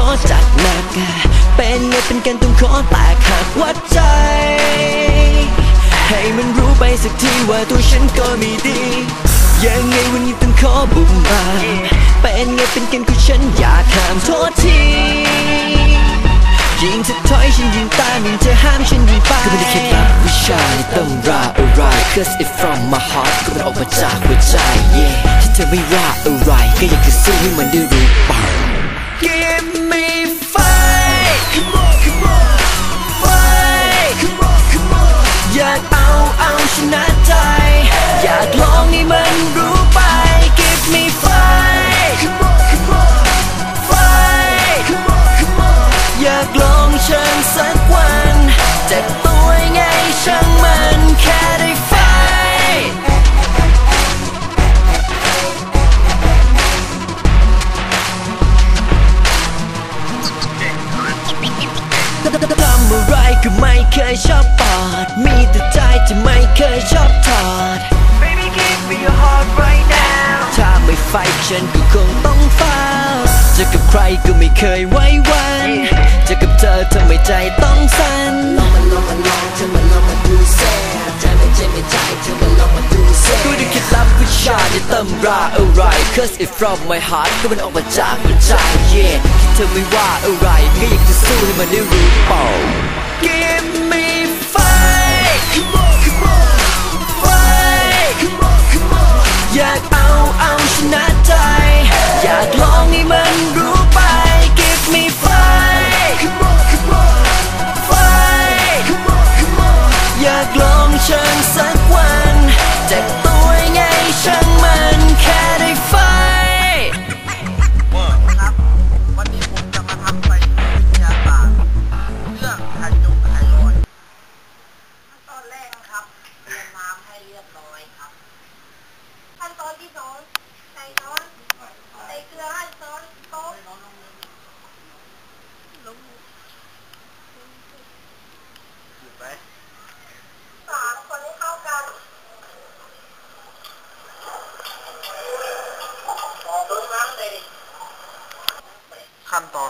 องขอจัดหนัก เป็นไงเป็นกันต้องขอแตกหักวัดใจ ให้มันรู้ไปสักทีว่าตัวฉันก็ไม่ดี ยังไงวันนี้ต้องขอบุมา เป็นไงเป็นกันก็ฉันอยากห้ามโทษทียิ่งจะถอยฉันยิ่งตามยิ่งจะห้ามฉันยิ่งไปก็ไม่ได้คิดลับวิชาในตำราอะไร cause it from my heart ก็มันออกมาจากหัวใจ yeah ถ้าเธอไม่ว่าอะไร ก็อยากจะสู้ให้มันได้รู้ป่า Give ชนะใจ อยากลองให้มันรู้ไป Give me fight come on come on fight come on come on อยากลองเชิญสักวันเจ็บตัวยังไงช่างมันแค่ได้ไร ก็ไม่เคยชอบปอด มีแต่ใจที่ไม่เคยชอบถอด Baby give me your heart right now ถ้าไม่ไฟฉันก็คงต้องเฝ้าจะกับใครก็ไม่เคยไว้วันจะกับเธอทำไมใจต้องสั่นลองมาลองมาลองเธอมาลองมาดูแซ่ใจไม่ใจไม่ใจเธอมาลองมาดูแซ่กูได้คิดลับวิ ชาในตำราอะไร cause it from my heart ก็มันออกมาจากหัวใจ yeah เธอไม่ว่าอะไรก็อยากจะสู้ให้มันได้รู้เปล่า Give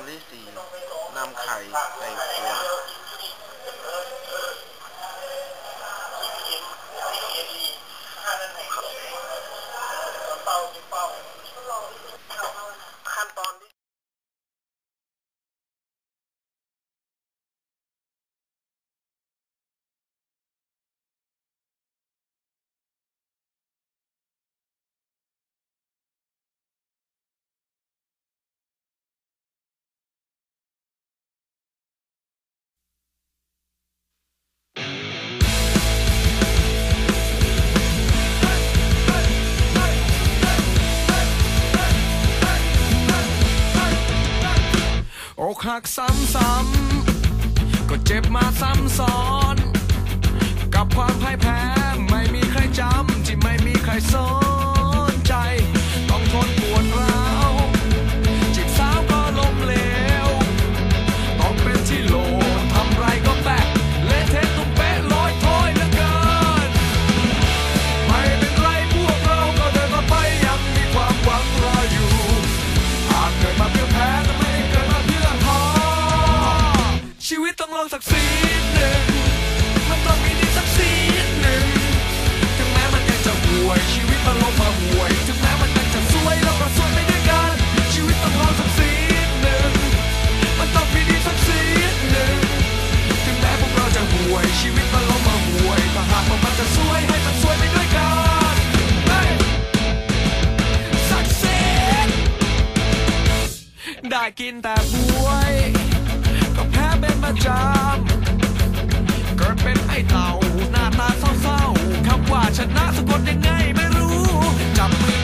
ที่สี่นำไข่ใส่ขวด หักซ้ำๆก็เจ็บมาซ้ำซ้อน กับความพ่ายแพ้ ไม่มีใครจำที่ไม่มีใครสน ได้กินแต่บวย ก็แพ้เป็นประจำเกิดเป็นไอ้เต่าหน้าตาเศร้าๆคำว่าชนะสะกดยังไงไม่รู้ จับมือ